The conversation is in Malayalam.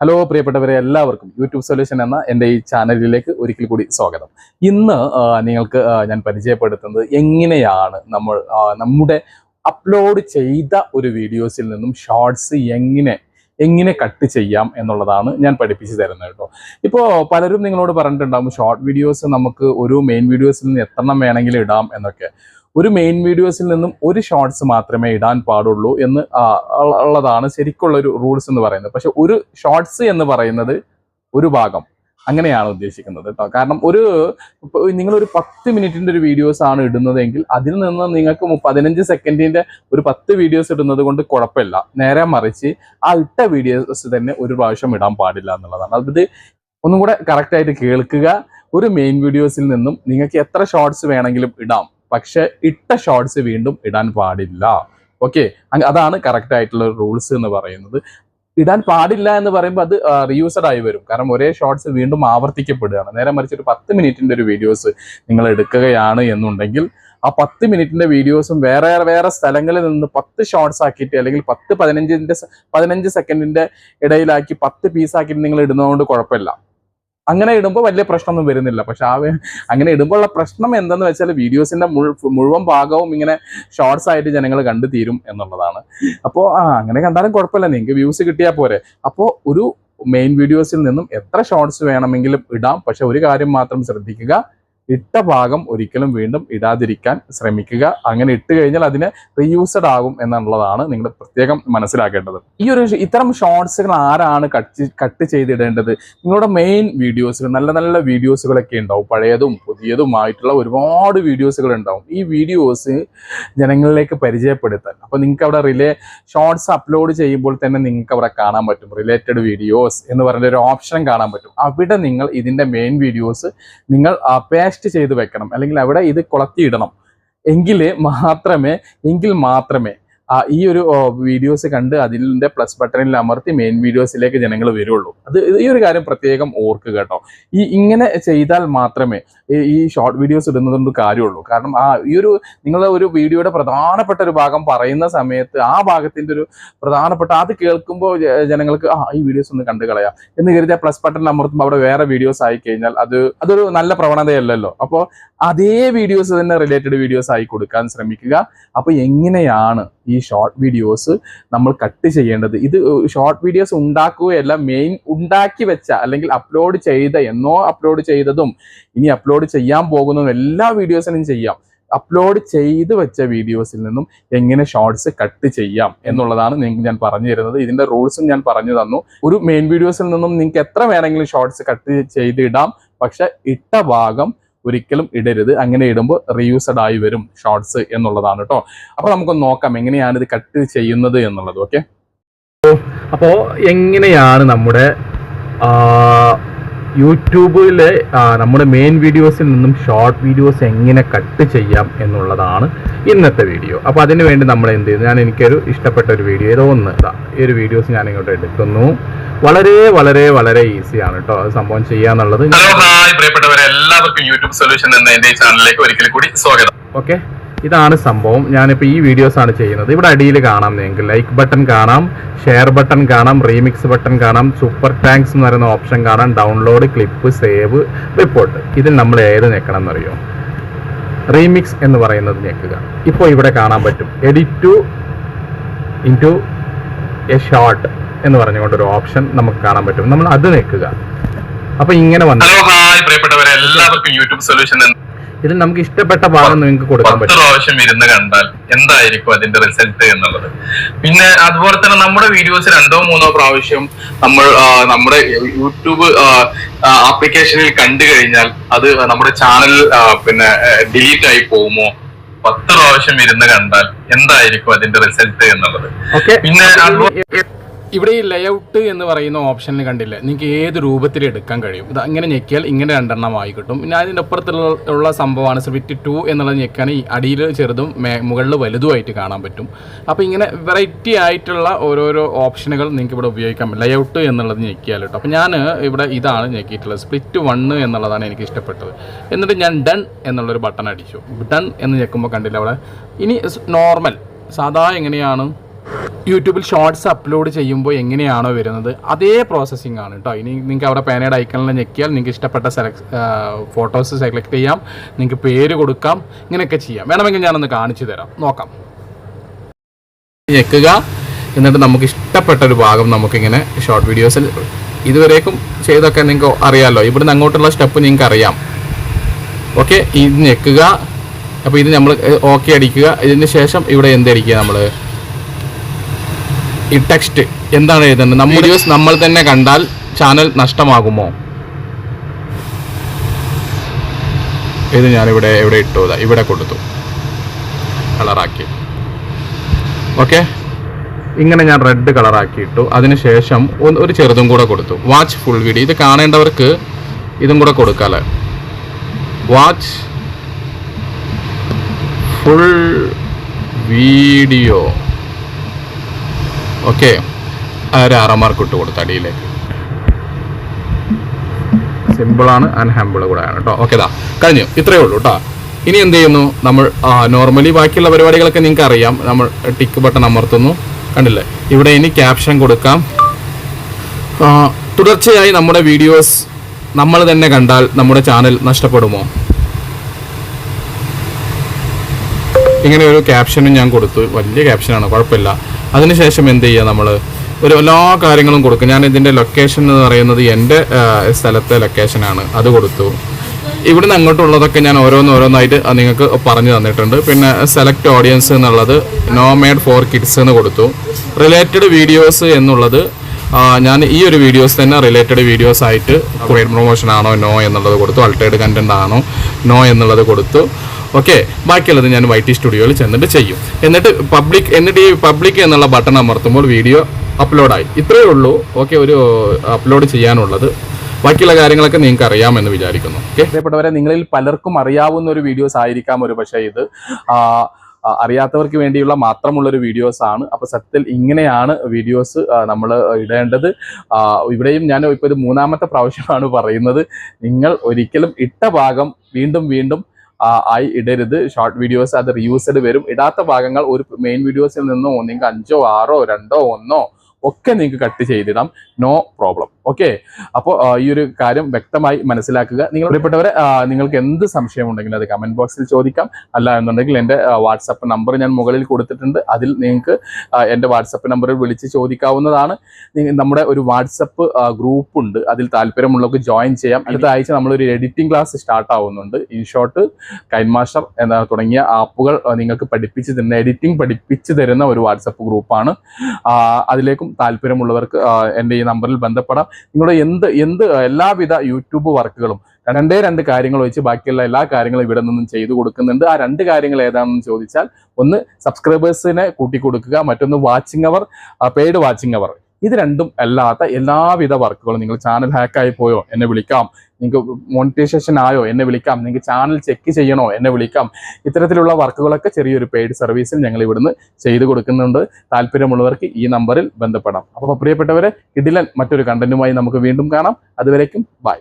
ഹലോ പ്രിയപ്പെട്ടവരെ എല്ലാവർക്കും യൂട്യൂബ് സൊല്യൂഷൻ എന്ന എന്റെ ഈ ചാനലിലേക്ക് ഒരിക്കൽ കൂടി സ്വാഗതം. ഇന്ന് നിങ്ങൾക്ക് ഞാൻ പരിചയപ്പെടുത്തുന്നത് എങ്ങനെയാണ് നമ്മൾ നമ്മുടെ അപ്ലോഡ് ചെയ്ത ഒരു വീഡിയോസിൽ നിന്നും ഷോർട്സ് എങ്ങനെ എങ്ങനെ കട്ട് ചെയ്യാം എന്നുള്ളതാണ് ഞാൻ പഠിപ്പിച്ചു തരുന്നത് കേട്ടോ. ഇപ്പോൾ പലരും നിങ്ങളോട് പറഞ്ഞിട്ടുണ്ടാകും ഷോർട്ട് വീഡിയോസ് നമുക്ക് ഒരു മെയിൻ വീഡിയോസിൽ നിന്ന് എത്രണ്ണം വേണമെങ്കിലും ഇടാം എന്നൊക്കെ. ഒരു മെയിൻ വീഡിയോസിൽ നിന്നും ഒരു ഷോർട്സ് മാത്രമേ ഇടാൻ പാടുള്ളൂ എന്ന് ഉള്ളതാണ് ശരിക്കുള്ള ഒരു റൂൾസ് എന്ന് പറയുന്നത്. പക്ഷെ ഒരു ഷോർട്സ് എന്ന് പറയുന്നത് ഒരു ഭാഗം. അങ്ങനെയാണ് ഉദ്ദേശിക്കുന്നത് കേട്ടോ. കാരണം ഒരു നിങ്ങളൊരു പത്ത് മിനിറ്റിന്റെ ഒരു വീഡിയോസ് ആണ് ഇടുന്നതെങ്കിൽ അതിൽ നിന്ന് നിങ്ങൾക്ക് പതിനഞ്ച് സെക്കൻഡിന്റെ ഒരു പത്ത് വീഡിയോസ് ഇടുന്നത് കൊണ്ട് കുഴപ്പമില്ല. നേരെ മറിച്ച് ആ ഇട്ട വീഡിയോസ് തന്നെ ഒരു പ്രാവശ്യം ഇടാൻ പാടില്ല എന്നുള്ളതാണ്. അത് ഒന്നും കൂടെ കറക്റ്റായിട്ട് കേൾക്കുക. ഒരു മെയിൻ വീഡിയോസിൽ നിന്നും നിങ്ങൾക്ക് എത്ര ഷോർട്സ് വേണമെങ്കിലും ഇടാം. പക്ഷെ ഇട്ട ഷോർട്സ് വീണ്ടും ഇടാൻ പാടില്ല. ഓക്കെ അതാണ് കറക്റ്റ് ആയിട്ടുള്ള റൂൾസ് എന്ന് പറയുന്നത്. ഇടാൻ പാടില്ല എന്ന് പറയുമ്പോൾ അത് റീയൂസഡ് ആയി വരും. കാരണം ഒരേ ഷോർട്സ് വീണ്ടും ആവർത്തിക്കപ്പെടുകയാണ്. നേരെ മറിച്ച് ഒരു പത്ത് മിനിറ്റിന്റെ ഒരു വീഡിയോസ് നിങ്ങൾ എടുക്കുകയാണ് എന്നുണ്ടെങ്കിൽ ആ പത്ത് മിനിറ്റിന്റെ വീഡിയോസും വേറെ വേറെ സ്ഥലങ്ങളിൽ നിന്ന് പത്ത് ഷോർട്സ് ആക്കിയിട്ട് അല്ലെങ്കിൽ പത്ത് പതിനഞ്ചിന്റെ പതിനഞ്ച് സെക്കൻഡിന്റെ ഇടയിലാക്കി പത്ത് പീസ് ആക്കിയിട്ട് നിങ്ങൾ ഇടുന്നതുകൊണ്ട് കുഴപ്പമില്ല. അങ്ങനെ ഇടുമ്പോൾ വലിയ പ്രശ്നമൊന്നും വരുന്നില്ല. പക്ഷെ ആ അങ്ങനെ ഇടുമ്പോൾ ഉള്ള പ്രശ്നം എന്തെന്ന് വെച്ചാൽ വീഡിയോസിന്റെ മുഴുവൻ ഭാഗവും ഇങ്ങനെ ഷോർട്സ് ആയിട്ട് ജനങ്ങൾ കണ്ടു തീരും എന്നുള്ളതാണ്. അപ്പോൾ ആ അങ്ങനെ കണ്ടാലും കുഴപ്പമില്ല. നിങ്ങൾക്ക് വ്യൂസ് കിട്ടിയാൽ പോരെ. അപ്പോൾ ഒരു മെയിൻ വീഡിയോസിൽ നിന്നും എത്ര ഷോർട്സ് വേണമെങ്കിലും ഇടാം. പക്ഷെ ഒരു കാര്യം മാത്രം ശ്രദ്ധിക്കുക. ഇട്ട ഭാഗം ഒരിക്കലും വീണ്ടും ഇടാതിരിക്കാൻ ശ്രമിക്കുക. അങ്ങനെ ഇട്ട് കഴിഞ്ഞാൽ അതിന് റീയൂസഡ് ആകും എന്നുള്ളതാണ് നിങ്ങൾ പ്രത്യേകം മനസ്സിലാക്കേണ്ടത്. ഈ ഒരു ഇത്തരം ഷോർട്സുകൾ ആരാണ് കട്ട് കട്ട് ചെയ്തിടേണ്ടത്? നിങ്ങളുടെ മെയിൻ വീഡിയോസുകൾ നല്ല നല്ല വീഡിയോസുകളൊക്കെ ഉണ്ടാവും. പഴയതും പുതിയതുമായിട്ടുള്ള ഒരുപാട് വീഡിയോസുകൾ ഉണ്ടാവും. ഈ വീഡിയോസ് ജനങ്ങളിലേക്ക് പരിചയപ്പെടുത്താൻ. അപ്പോൾ നിങ്ങൾക്ക് അവിടെ റിലേ ഷോർട്സ് അപ്ലോഡ് ചെയ്യുമ്പോൾ തന്നെ നിങ്ങൾക്ക് അവിടെ കാണാൻ പറ്റും. റിലേറ്റഡ് വീഡിയോസ് എന്ന് പറയുന്ന ഒരു ഓപ്ഷൻ കാണാൻ പറ്റും. അവിടെ നിങ്ങൾ ഇതിന്റെ മെയിൻ വീഡിയോസ് നിങ്ങൾ പേസ്റ്റ് ചെയ്ത് വെക്കണം. അല്ലെങ്കിൽ അവിടെ ഇത് കുളത്തിയിടണം. എങ്കിൽ മാത്രമേ എങ്കിൽ മാത്രമേ ഈ ഒരു വീഡിയോസ് കണ്ട് അതിന്റെ പ്ലസ് ബട്ടണിൽ അമർത്തി മെയിൻ വീഡിയോസിലേക്ക് ജനങ്ങൾ വരുള്ളൂ. അത് ഈ ഒരു കാര്യം പ്രത്യേകം ഓർക്കുക കേട്ടോ. ഈ ഇങ്ങനെ ചെയ്താൽ മാത്രമേ ഈ- ഷോർട്ട് വീഡിയോസ് ഇടുന്നതുകൊണ്ട് കാര്യമുള്ളൂ. കാരണം ആ ഈ ഒരു നിങ്ങൾ ഒരു വീഡിയോയുടെ പ്രധാനപ്പെട്ട ഒരു ഭാഗം പറയുന്ന സമയത്ത് ആ ഭാഗത്തിന്റെ ഒരു പ്രധാനപ്പെട്ട അത് കേൾക്കുമ്പോൾ ജനങ്ങൾക്ക് ആ ഈ വീഡിയോസ് ഒന്ന് കണ്ടു കളയാം എന്ന് കരുതിയ പ്ലസ് ബട്ടൺ അമർത്തുമ്പോൾ അവിടെ വേറെ വീഡിയോസ് ആയി കഴിഞ്ഞാൽ അത് അതൊരു നല്ല പ്രവണതയല്ലല്ലോ. അപ്പോൾ അതേ വീഡിയോസ് തന്നെ റിലേറ്റഡ് വീഡിയോസ് ആയി കൊടുക്കാൻ ശ്രമിക്കുക. അപ്പോൾ എങ്ങനെയാണ് ഈ ഷോർട്ട് വീഡിയോസ് നമ്മൾ കട്ട് ചെയ്യേണ്ടത്. ഇത് ഷോർട്ട് വീഡിയോസ് ഉണ്ടാക്കുകയല്ല മെയിൻ ഉണ്ടാക്കി വെച്ച അല്ലെങ്കിൽ അപ്ലോഡ് ചെയ്ത എന്നോ അപ്ലോഡ് ചെയ്തതും ഇനി അപ്ലോഡ് ചെയ്യാൻ പോകുന്നതും എല്ലാ വീഡിയോസിനും ചെയ്യാം. അപ്ലോഡ് ചെയ്ത് വെച്ച വീഡിയോസിൽ നിന്നും എങ്ങനെ ഷോർട്സ് കട്ട് ചെയ്യാം എന്നുള്ളതാണ് നിങ്ങൾക്ക് ഞാൻ പറഞ്ഞു തരുന്നത്. ഇതിന്റെ റൂൾസും ഞാൻ പറഞ്ഞു തന്നു. ഒരു മെയിൻ വീഡിയോസിൽ നിന്നും നിങ്ങൾക്ക് എത്ര വേണമെങ്കിലും ഷോർട്സ് കട്ട് ചെയ്ത് ഇടാം പക്ഷെ ഇട്ട ഭാഗം ഒരിക്കലും ഇടരുത്. അങ്ങനെ ഇടുമ്പോൾ റീയൂസഡ് ആയി വരും ഷോർട്സ് എന്നുള്ളതാണ് കേട്ടോ അപ്പോൾ നമുക്കൊന്ന് നോക്കാം എങ്ങനെയാണ് ഇത് കട്ട് ചെയ്യുന്നത് എന്നുള്ളത്. ഓക്കെ അപ്പോൾ എങ്ങനെയാണ് നമ്മുടെ യൂട്യൂബിലെ നമ്മുടെ മെയിൻ വീഡിയോസിൽ നിന്നും ഷോർട്ട് വീഡിയോസ് എങ്ങനെ കട്ട് ചെയ്യാം എന്നുള്ളതാണ് ഇന്നത്തെ വീഡിയോ അപ്പോൾ അതിന് വേണ്ടി നമ്മൾ എന്ത് ചെയ്തു? ഞാൻ എനിക്കൊരു ഇഷ്ടപ്പെട്ട ഒരു വീഡിയോ ഏതോ ഒന്ന് ഈ ഒരു വീഡിയോസ് ഞാൻ ഇങ്ങോട്ട് എടുക്കുന്നു. വളരെ വളരെ വളരെ ഈസിയാണ് കേട്ടോ അത് സംഭവം ചെയ്യാന്നുള്ളത് ഹലോ ഹായ് പ്രിയപ്പെട്ടവരെ എല്ലാവർക്കും യൂട്യൂബ് സൊല്യൂഷൻ എന്ന എന്റെ ചാനലിലേക്ക് ഒരിക്കൽ കൂടി സ്വാഗതം. ഓക്കെ ഇതാണ് സംഭവം. ഞാനിപ്പോൾ ഈ വീഡിയോസാണ് ചെയ്യുന്നത്. ഇവിടെ അടിയിൽ കാണാം നിങ്ങൾക്ക്. ലൈക്ക് ബട്ടൺ കാണാം ഷെയർ ബട്ടൺ കാണാം റീമിക്സ് ബട്ടൺ കാണാം സൂപ്പർ ടാങ്ക്സ് എന്ന് പറയുന്ന ഓപ്ഷൻ കാണാം ഡൗൺലോഡ് ക്ലിപ്പ് സേവ് റിപ്പോർട്ട് ഇതിൽ നമ്മൾ ഏത് ഞെക്കണം എന്നറിയോ? റീമിക്സ് എന്ന് പറയുന്നത് ഞെക്കുക. ഇപ്പോൾ ഇവിടെ കാണാൻ പറ്റും. Edit to into a short എന്ന് പറഞ്ഞുകൊണ്ടൊരു ഓപ്ഷൻ നമുക്ക് കാണാൻ പറ്റും. നമ്മൾ അത് ഞെക്കുക. അപ്പോൾ ഇങ്ങനെ വന്നു. പ്രിയപ്പെട്ടവരെ എല്ലാവർക്കും യൂട്യൂബ് സൊല്യൂഷൻ ഇതിൽ നമുക്ക് ഇഷ്ടപ്പെട്ട ഭാഗം നിങ്ങൾക്ക് കൊടുക്കാൻ പറ്റും പ്രാവശ്യം ഇരുന്ന് കണ്ടാൽ എന്തായിരിക്കും അതിന്റെ റിസൾട്ട് എന്നുള്ളത്? പിന്നെ അതുപോലെ തന്നെ നമ്മുടെ വീഡിയോസ് രണ്ടോ മൂന്നോ പ്രാവശ്യം നമ്മൾ നമ്മുടെ യൂട്യൂബ് ആപ്ലിക്കേഷനിൽ കണ്ടു കഴിഞ്ഞാൽ അത് നമ്മുടെ ചാനൽ പിന്നെ ഡിലീറ്റ് ആയി പോകുമോ? പത്ത് പ്രാവശ്യം ഇരുന്ന് കണ്ടാൽ എന്തായിരിക്കും അതിന്റെ റിസൾട്ട് എന്നുള്ളത്? പിന്നെ ഇവിടെ ഈ ലേഔട്ട് എന്ന് പറയുന്ന ഓപ്ഷനിൽ കണ്ടില്ലേ? നിങ്ങൾക്ക് ഏത് രൂപത്തിൽ എടുക്കാൻ കഴിയും? ഇത് അങ്ങനെ ഞെക്കിയാൽ ഇങ്ങനെ രണ്ടെണ്ണം ആയി കിട്ടും. പിന്നെ അതിന്റെ അപ്പുറത്തുള്ള സംഭവമാണ് സ്വിറ്റ് ടു എന്നുള്ളത് ഞെക്കാൻ ഈ അടിയിൽ ചെറുതും മുകളിൽ വലുതുമായിട്ട് കാണാൻ പറ്റും. അപ്പോൾ ഇങ്ങനെ വെറൈറ്റി ആയിട്ടുള്ള ഓരോരോ ഓപ്ഷനുകൾ നിങ്ങൾക്ക് ഇവിടെ ഉപയോഗിക്കാം. ലേഔട്ട് എന്നുള്ളത് ഞെക്കിയാൽ കേട്ടോ. അപ്പോൾ ഞാൻ ഇവിടെ ഇതാണ് ഞെക്കിയിട്ടുള്ളത്. സ്പ്ലിറ്റ് വണ്ണ് എന്നുള്ളതാണ് എനിക്ക് ഇഷ്ടപ്പെട്ടത്. എന്നിട്ട് ഞാൻ ഡൺ എന്നുള്ളൊരു ബട്ടൺ അടിച്ചു. ഡൺ എന്ന് ഞെക്കുമ്പോൾ കണ്ടില്ല അവിടെ? ഇനി നോർമൽ സാധാ എങ്ങനെയാണ്? യൂട്യൂബിൽ ഷോർട്സ് അപ്ലോഡ് ചെയ്യുമ്പോൾ എങ്ങനെയാണോ വരുന്നത് അതേ പ്രോസസ്സിംഗ് ആണ് കേട്ടോ ഇനി നിങ്ങൾക്ക് അവിടെ പേനയുടെ ഐക്കണിൽ ഞെക്കിയാൽ നിങ്ങൾക്ക് ഇഷ്ടപ്പെട്ട സെലക്ട് ഫോട്ടോസ് സെലക്ട് ചെയ്യാം നിങ്ങൾക്ക് പേര് കൊടുക്കാം ഇങ്ങനെയൊക്കെ ചെയ്യാം. വേണമെങ്കിൽ ഞാനൊന്ന് കാണിച്ചു തരാം. നോക്കാം. ഞെക്കുക. എന്നിട്ട് നമുക്ക് ഇഷ്ടപ്പെട്ട ഒരു ഭാഗം നമുക്കിങ്ങനെ ഷോർട്ട് വീഡിയോസിൽ ഇതുവരേക്കും ചെയ്തൊക്കെ നിങ്ങൾക്ക് അറിയാമല്ലോ ഇവിടുന്ന് അങ്ങോട്ടുള്ള സ്റ്റെപ്പ് നിങ്ങൾക്ക് അറിയാം. ഓക്കെ ഇത് ഞെക്കുക. അപ്പോൾ ഇത് നമ്മൾ ഓക്കെ അടിക്കുക. ഇതിന് ശേഷം ഇവിടെ എന്തടിക്കുക നമ്മൾ ഈ ടെക്സ്റ്റ് എന്താണ് എഴുതേണ്ടത്? നമ്മൾ വീഡിയോസ് നമ്മൾ തന്നെ കണ്ടാൽ ചാനൽ നഷ്ടമാകുമോ? ഇത് ഞാനിവിടെ എവിടെ ഇട്ടു? ഇവിടെ കൊടുത്തു. കളറാക്കി. ഓക്കെ ഇങ്ങനെ ഞാൻ റെഡ് കളറാക്കി ഇട്ടു. അതിനുശേഷം ഒന്ന് ഒരു ചെറുതും കൂടെ കൊടുത്തു. വാച്ച് ഫുൾ വീഡിയോ ഇത് കാണേണ്ടവർക്ക് ഇതും കൂടെ കൊടുക്കാല്ലേ വാച്ച് ഫുൾ വീഡിയോ ഓക്കെ. ഒരു അറമാർക്ക് ഇട്ട് കൊടുത്ത അടിയിലേക്ക്? സിമ്പിളാണ് ആൻഡ് ഹാമ്പിൾ ആണ് കേട്ടോ. ഓക്കെ ദാ കഴിഞ്ഞു. ഇത്രയേ ഉള്ളൂ കേട്ടോ ഇനി എന്ത് ചെയ്യുന്നു? നമ്മൾ നോർമലി ബാക്കിയുള്ള പരിപാടികളൊക്കെ നിങ്ങൾക്ക് അറിയാം. നമ്മൾ ടിക്ക് ബട്ടൺ അമർത്തുന്നു. കണ്ടില്ലേ? ഇവിടെ ഇനി ക്യാപ്ഷൻ കൊടുക്കാം. തുടർച്ചയായി നമ്മുടെ വീഡിയോസ് നമ്മൾ തന്നെ കണ്ടാൽ നമ്മുടെ ചാനൽ നഷ്ടപ്പെടുമോ? ഇങ്ങനെ ഒരു ക്യാപ്ഷനും ഞാൻ കൊടുത്തു. വലിയ ക്യാപ്ഷനാണ് കുഴപ്പമില്ല. അതിനുശേഷം എന്ത് ചെയ്യുക നമ്മൾ ഒരു എല്ലാ കാര്യങ്ങളും കൊടുക്കും ഞാൻ ഇതിന്റെ ലൊക്കേഷൻ എന്ന് പറയുന്നത് എന്റെ സ്ഥലത്തെ ലൊക്കേഷനാണ് അത് കൊടുത്തു. ഇവിടുന്ന് അങ്ങോട്ടുള്ളതൊക്കെ ഞാൻ ഓരോന്ന് ഓരോന്നായിട്ട് നിങ്ങൾക്ക് പറഞ്ഞു തന്നിട്ടുണ്ട്. പിന്നെ സെലക്ട് ഓഡിയൻസ് എന്നുള്ളത് നോ മേഡ് ഫോർ കിഡ്സ് എന്ന് കൊടുത്തു. റിലേറ്റഡ് വീഡിയോസ് എന്നുള്ളത് ഞാൻ ഈ ഒരു വീഡിയോസ് തന്നെ റിലേറ്റഡ് വീഡിയോസ് ആയിട്ട് പ്രൊമോഷൻ ആണോ നോ എന്നുള്ളത് കൊടുത്തു. അൾട്ടേഡ് കണ്ടന്റ് ആണോ നോ എന്നുള്ളത് കൊടുത്തു. ഓക്കെ ബാക്കിയുള്ളത് ഞാൻ വൈ ടി സ്റ്റുഡിയോയിൽ ചെന്നിട്ട് ചെയ്യും. എന്നിട്ട് പബ്ലിക് എന്നിട്ട് ഈ പബ്ലിക് എന്നുള്ള ബട്ടൺ അമർത്തുമ്പോൾ വീഡിയോ അപ്ലോഡായി ഇത്രയേ ഉള്ളൂ. ഓക്കെ ഒരു അപ്ലോഡ് ചെയ്യാനുള്ളത്. ബാക്കിയുള്ള കാര്യങ്ങളൊക്കെ നിങ്ങൾക്ക് അറിയാമെന്ന് വിചാരിക്കുന്നു. പ്രിയപ്പെട്ടവരെ നിങ്ങളിൽ പലർക്കും അറിയാവുന്ന ഒരു വീഡിയോസ് ആയിരിക്കാം ഒരു പക്ഷേ ഇത് അറിയാത്തവർക്ക് വേണ്ടിയുള്ള മാത്രമുള്ള ഒരു വീഡിയോസ് ആണ്. അപ്പൊ സത്യത്തിൽ ഇങ്ങനെയാണ് വീഡിയോസ് നമ്മൾ ഇടേണ്ടത്. ഇവിടെയും ഞാൻ ഇപ്പോൾ ഇത് മൂന്നാമത്തെ പ്രാവശ്യമാണ് പറയുന്നത്. നിങ്ങൾ ഒരിക്കലും ഇട്ട ഭാഗം വീണ്ടും വീണ്ടും ആയി ഇടരുത്. ഷോർട്ട് വീഡിയോസ് അത് റിയൂസ്ഡ് വരും. ഇടാത്ത ഭാഗങ്ങൾ ഒരു മെയിൻ വീഡിയോസിൽ നിന്നോ നിങ്ങൾക്ക് അഞ്ചോ ആറോ രണ്ടോ ഒന്നോ ഒക്കെ നിങ്ങൾക്ക് കട്ട് ചെയ്തിടാം. നോ പ്രോബ്ലം ഓക്കെ അപ്പോൾ ഈ ഒരു കാര്യം വ്യക്തമായി മനസ്സിലാക്കുക. നിങ്ങൾ പ്രിയപ്പെട്ടവരെ നിങ്ങൾക്ക് എന്ത് സംശയം ഉണ്ടെങ്കിലും അത് കമന്റ് ബോക്സിൽ ചോദിക്കാം. അല്ല എന്നുണ്ടെങ്കിൽ എന്റെ വാട്സപ്പ് നമ്പർ ഞാൻ മുകളിൽ കൊടുത്തിട്ടുണ്ട്. അതിൽ നിങ്ങൾക്ക് എന്റെ വാട്സപ്പ് നമ്പറിൽ വിളിച്ച് ചോദിക്കാവുന്നതാണ്. നമ്മുടെ ഒരു വാട്സപ്പ് ഗ്രൂപ്പ് ഉണ്ട്. അതിൽ താല്പര്യമുള്ളവർക്ക് ജോയിൻ ചെയ്യാം. അടുത്ത ആഴ്ച നമ്മളൊരു എഡിറ്റിംഗ് ക്ലാസ് സ്റ്റാർട്ട് ആവുന്നുണ്ട്. ഇൻഷോട്ട് കൈൻ മാസ്റ്റർ എന്ന തുടങ്ങിയ ആപ്പുകൾ നിങ്ങൾക്ക് പഠിപ്പിച്ച് തരുന്ന എഡിറ്റിംഗ് പഠിപ്പിച്ച് തരുന്ന ഒരു വാട്സപ്പ് ഗ്രൂപ്പാണ് അതിലേക്കും താല്പര്യമുള്ളവർക്ക് എന്റെ ഈ നമ്പറിൽ ബന്ധപ്പെടാം. നിങ്ങളുടെ എന്ത് എന്ത് എല്ലാവിധ യൂട്യൂബ് വർക്കുകളും രണ്ടേ രണ്ട് കാര്യങ്ങൾ വെച്ച് ബാക്കിയുള്ള എല്ലാ കാര്യങ്ങളും ഇവിടെ നിന്നും ചെയ്തു കൊടുക്കുന്നുണ്ട്. ആ രണ്ട് കാര്യങ്ങൾ ഏതാണെന്ന് ചോദിച്ചാൽ ഒന്ന് സബ്സ്ക്രൈബേഴ്സിനെ കൂട്ടിക്കൊടുക്കുക മറ്റൊന്ന് watching hour paid watching hour ഇത് രണ്ടും അല്ലാത്ത എല്ലാവിധ വർക്കുകളും നിങ്ങൾ ചാനൽ ഹാക്കായി പോയോ എന്നെ വിളിക്കാം. നിങ്ങൾക്ക് മോണിറ്റൈസേഷൻ ആയോ എന്നെ വിളിക്കാം. നിങ്ങൾക്ക് ചാനൽ ചെക്ക് ചെയ്യണോ എന്നെ വിളിക്കാം. ഇത്തരത്തിലുള്ള വർക്കുകളൊക്കെ ചെറിയൊരു പെയ്ഡ് സർവീസിൽ ഞങ്ങൾ ഇവിടുന്ന് ചെയ്തു കൊടുക്കുന്നുണ്ട്. താല്പര്യമുള്ളവർക്ക് ഈ നമ്പറിൽ ബന്ധപ്പെടാം. അപ്പോൾ പ്രിയപ്പെട്ടവരെ ഇടിലൻ മറ്റൊരു കണ്ടന്റുമായി നമുക്ക് വീണ്ടും കാണാം. അതുവരേക്കും ബൈ